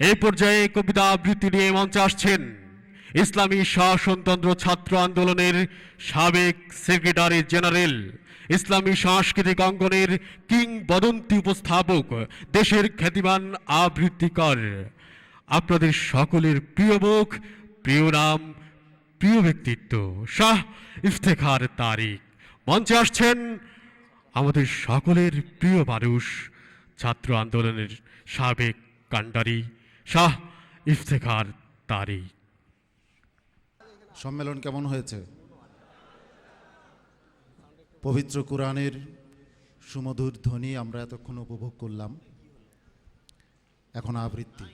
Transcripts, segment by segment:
এই পর্যায়ে কবিতা আবৃত্তি নিয়ে মঞ্চে আসছেন ইসলামী শাসনতন্ত্র ছাত্র আন্দোলনের সাবেক সেক্রেটারি জেনারেল, ইসলামী সাংস্কৃতিক অঙ্গনের কিংবদন্তি উপস্থাপক, দেশের খ্যাতিমান আবৃত্তিকর। আপনাদের সকলের প্রিয় মুখ, প্রিয় নাম, প্রিয় ব্যক্তিত্ব, শাহ ইফতেখার তারিক। মঞ্চে আসছেন আমাদের সকলের প্রিয় মানুষ, ছাত্র আন্দোলনের সাবেক কাণ্ডারি শাহ ইফতেখার তারিক সম্মেলন কেমন হয়েছে? পবিত্র কোরআনের সুমধুর ধ্বনি আমরা এতক্ষণ উপভোগ করলাম। এখন আবৃত্তি।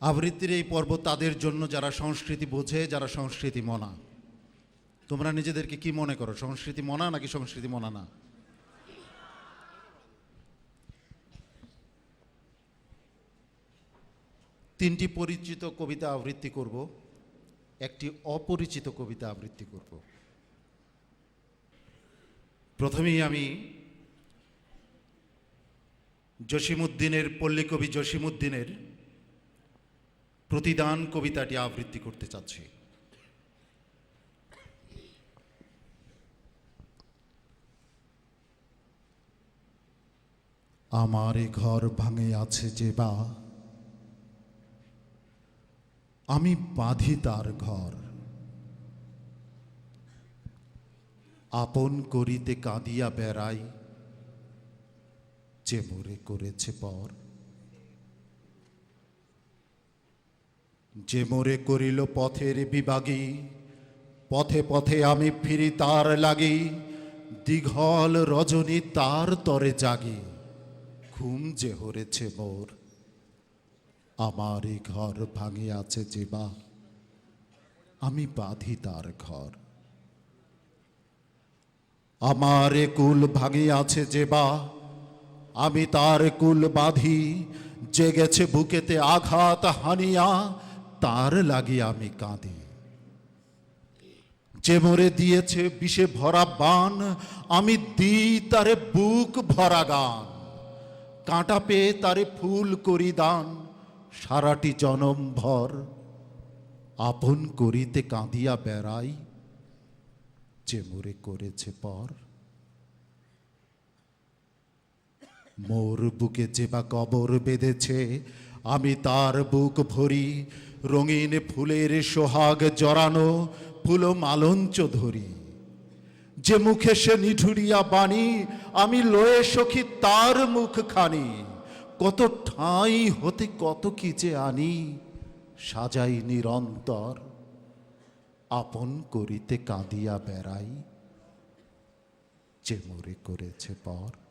আবৃত্তির এই পর্ব তাদের জন্য যারা সংস্কৃতি বোঝে, যারা সংস্কৃতি মনা। তোমরা নিজেদেরকে কি মনে করো, সংস্কৃতি মনা নাকি সংস্কৃতি মনা না? তিনটি পরিচিত কবিতা আবৃত্তি করব, একটি অপরিচিত কবিতা আবৃত্তি করব। প্রথমেই আমি জসিমুদ্দিনের পল্লীকবি জসিমুদ্দিনের প্রতিদান কবিতাটি আবৃত্তি করতে চাচ্ছি। আমার ঘর ভাঙে আছে যে বা আমি বাঁধি তার ঘর। আপন করিতে কাঁদিয়া বেড়াই, যে মোরে করেছে পর। যে মোরে করিল পথের বিভাগী, পথে পথে আমি ফিরি তার লাগি, দীঘল রজনী তার তরে জাগি, ঘুম যে হরেছে মোর। আমার এই ঘর ভাঙে আছে যে বা আমি বাঁধি তার ঘর। আমার কুল ভাঙে আছে যে বা আমি তার কুল বাঁধি। জেগেছে বুকেতে আঘাত হানিয়া, তার লাগি আমি কাঁদি। যে মরে দিয়েছে বিষে ভরা বান, আমি দিই তারে বুক ভরা গান। কাঁটা পেয়ে তারে ফুল করি দান। সারাটি জনম ভর আপন করিতে কাঁদিয়া বেড়াই, যে মোরে করেছে পর। মোর বুকে যে বা কবর বেঁধেছে, আমি তার বুক ভরি, রঙিন ফুলের সোহাগ জড়ানো ফুল মালঞ্চ ধরি। যে মুখে সে নিঠুরিয়া বাণী, আমি লয়ে সখী তার মুখখানি। কত ঠাঁই হতে কত কি যে আনি, সাজাই নিরন্তর। আপন করিতে কাঁদিয়া বেড়াই, যে মরে করেছে পর।